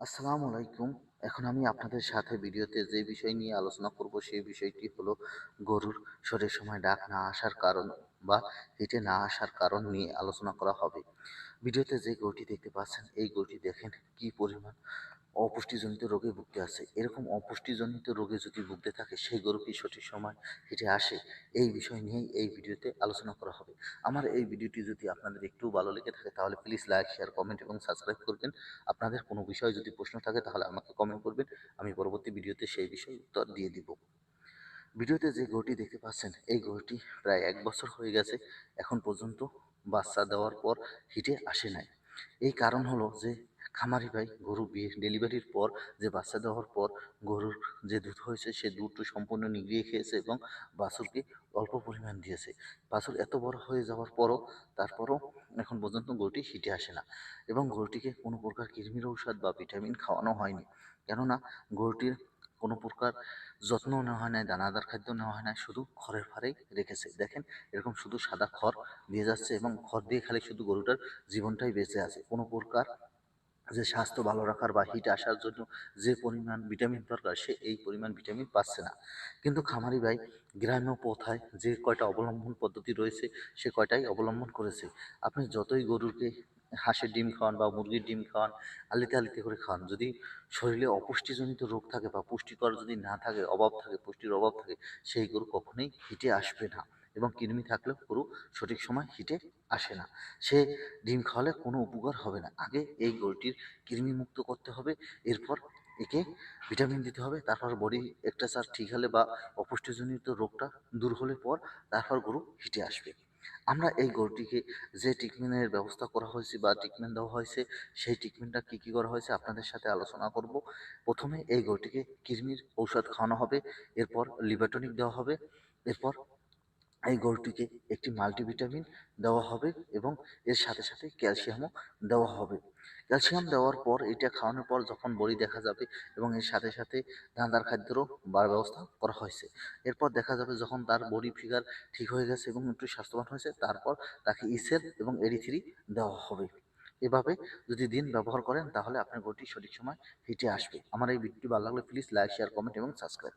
আসসালামু আলাইকুম। এখন আমি আপনাদের সাথে ভিডিওতে যে বিষয় নিয়ে আলোচনা করব, সেই বিষয়টি হলো গরুর শরীর সময় ডাক না আসার কারণ বা হেঁটে না আসার কারণ নিয়ে আলোচনা করা হবে। ভিডিওতে যে গরুটি দেখতে পাচ্ছেন, এই গরুটি দেখেন কি পরিমাণ অপুষ্টিজনিত রোগে ভুগতে আছে এরকম অপুষ্টিজনিত রোগে যদি ভুগতে থাকে, সেই গরু কি সঠিক সময় হেঁটে আসে? এই বিষয় নিয়েই এই ভিডিওতে আলোচনা করা হবে। আমার এই ভিডিওটি যদি আপনাদের একটু ভালো লেগে থাকে, তাহলে প্লিজ লাইক শেয়ার কমেন্ট এবং সাবস্ক্রাইব করবেন। আপনাদের কোনো বিষয়ে যদি প্রশ্ন থাকে, তাহলে আমাকে কমেন্ট করবেন। আমি পরবর্তী ভিডিওতে সেই বিষয়ে উত্তর দিয়ে দিব। ভিডিওতে যে গরুটি দেখতে পাচ্ছেন, এই গরুটি প্রায় এক বছর হয়ে গেছে। এখন পর্যন্ত বাচ্চা দেওয়ার পর হিটে আসে নাই। এই কারণ হলো যে খামারি ভাই, গরু বিয়ে ডেলিভারির পর, যে বাচ্চা দেওয়ার পর গরুর যে দুধ হয়েছে, সে দুধটা সম্পূর্ণ নিগড়িয়ে খেয়েছে এবং বাছুরকে অল্প পরিমাণ দিয়েছে। বাছুর এত বড় হয়ে যাওয়ার পরও, তারপরও এখন পর্যন্ত গরুটি হিটে আসে না এবং গরুটিকে কোনো প্রকার কৃমির ঔষধ বা ভিটামিন খাওয়ানো হয়নি। কেননা গরুটির কোনো প্রকার যত্ন নেওয়া হয় নাই, দানাদার খাদ্য নেওয়া হয় না শুধু খড়ের ফাড়েই রেখেছে। দেখেন, এরকম শুধু সাদা খড় দিয়ে যাচ্ছে এবং খড় দিয়ে খালি শুধু গরুটার জীবনটাই বেঁচে আছে। কোনো প্রকার যে স্বাস্থ্য ভালো রাখার বা হিট আসার জন্য যে পরিমাণ ভিটামিন দরকার, সে এই পরিমাণ ভিটামিন পাচ্ছে না। কিন্তু খামারি ভাই, গ্রাম্য প্রথায় যে কয়টা অবলম্বন পদ্ধতি রয়েছে, সে কয়টাই অবলম্বন করেছে। আপনি যতই গরুকে হাঁসের ডিম খাওয়ান বা মুরগির ডিম খাওয়ান, আলিতে আলিতে করে খাওয়ান যদি শরীরে অপুষ্টিজনিত রোগ থাকে বা পুষ্টিকর যদি না থাকে, অভাব থাকে, পুষ্টির অভাব থাকে, সেই গরু কখনোই হিটে আসবে না। এবং কৃমি থাকলেও গরু সঠিক সময় হিটে আসে না। সে ডিম খাওয়ালে কোনো উপকার হবে না। আগে এই গরুটির কৃমি মুক্ত করতে হবে, এরপর একে ভিটামিন দিতে হবে, তারপর বডি একটা ঠিক হলে বা অপুষ্টিজনিত রোগটা দূর হলে পর তারপর গরু হিটে আসবে। আমরা এই গরুটিকে যে ট্রিটমেন্টের ব্যবস্থা করা হয়েছে বা ট্রিটমেন্ট দেওয়া হয়েছে, সেই ট্রিটমেন্টটা কী কী করা হয়েছে আপনাদের সাথে আলোচনা করব। প্রথমে এই গরুটিকে কৃমির ঔষধ খাওয়ানো হবে, এরপর লিভারটনিক দেওয়া হবে, এরপর এই গরুটিকে একটি মাল্টিভিটামিন দেওয়া হবে এবং এর সাথে সাথে ক্যালসিয়ামও দেওয়া হবে। ক্যালসিয়াম দেওয়ার পর এটা খাওয়ানোর পর যখন বড়ি দেখা যাবে এবং এর সাথে সাথে দানাদার খাদ্যেরও বার ব্যবস্থা করা হয়েছে। এরপর দেখা যাবে যখন তার বডি ফিগার ঠিক হয়ে গেছে এবং একটু স্বাস্থ্যবান হয়েছে, তারপর তাকে ইসেল এবং এডি থ্রি দেওয়া হবে। এভাবে যদি দিন ব্যবহার করেন তাহলে আপনার গরুটি সঠিক সময় হিটে আসবে। আমার এই ভিডিওটি ভালো লাগলে প্লিজ লাইক শেয়ার কমেন্ট এবং সাবস্ক্রাইব